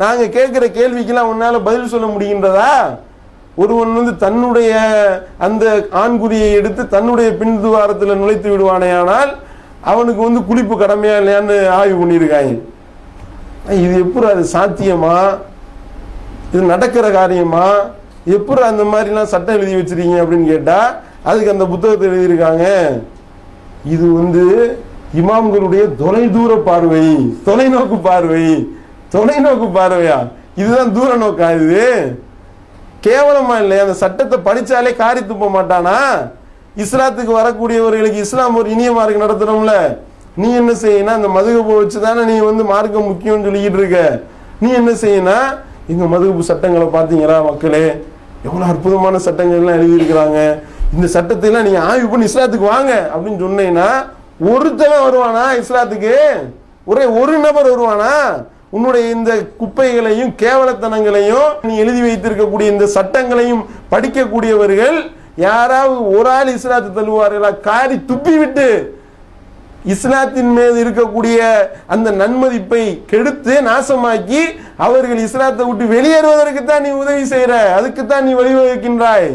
நாங்க கேட்கிற கேள்விக்கெல்லாம் உன்னால பதில் சொல்ல முடிகின்றதா? ஒருவன் வந்து தன்னுடைய அந்த ஆண்குறியை எடுத்து தன்னுடைய பின்துவாரத்தில் நுழைத்து விடுவானேயானால் அவனுக்கு வந்து குளிப்பு கடமையா இல்லையான்னு ஆய்வு பண்ணியிருக்காங்க. இது எப்படி அது சாத்தியமா? இது நடக்கிற காரியமா? எப்படி அந்த மாதிரிலாம் சட்டம் எழுதி வச்சிருக்கீங்க அப்படின்னு கேட்டா அதுக்கு அந்த புத்தகத்தை எழுதியிருக்காங்க. இது வந்து இமாம்களுடைய தொலைதூர பார்வை தொலைநோக்கு பார்வை. தொலைநோக்கு பார்வையா? இதுதான் தூர நோக்கா இது? கேவலமா இல்லையா அந்த சட்டத்தை படிச்சாலே காரி துப்ப மாட்டானா? இஸ்லாத்துக்கு வரக்கூடியவர்களுக்கு இஸ்லாம் ஒரு இனிய மார்க்கம் நடத்துறோம்ல நீ என்ன செய்யணும் அந்த மதுகப்பை வச்சு தானே நீ வந்து மார்க்கம் முக்கியம்னு சொல்லிக்கிட்டு இருக்க? நீ என்ன செய்யணும் இந்த மதுகப்பு சட்டங்களை பார்த்தீங்களா மக்களே? எவ்வளோ அற்புதமான சட்டங்கள்லாம் எழுதியிருக்கிறாங்க. இந்த சட்டத்தை எல்லாம் ஆய்வு பண்ணி இஸ்லாத்துக்கு வாங்க அப்படின்னு சொன்னீங்கன்னா ஒருத்தவன் வருவானா இஸ்லாத்துக்கு? ஒரே ஒரு நபர் வருவானா? உன்னுடைய இந்த குப்பைகளையும் கேவலத்தனங்களையும் நீ எழுதி வைத்திருக்கக்கூடிய இந்த சட்டங்களையும் படிக்கக்கூடியவர்கள் யாராவது ஒரு ஆள் இஸ்லாத்து தள்ளுவார்களா? காரி துப்பி விட்டு இஸ்லாத்தின் மீது இருக்கக்கூடிய அந்த நன்மதிப்பை கெடுத்து நாசமாக்கி அவர்கள் இஸ்லாத்தை விட்டு வெளியேறுவதற்கு தான் நீ உதவி செய்யற அதுக்கு தான் நீ வழிவகுக்கின்றாய்.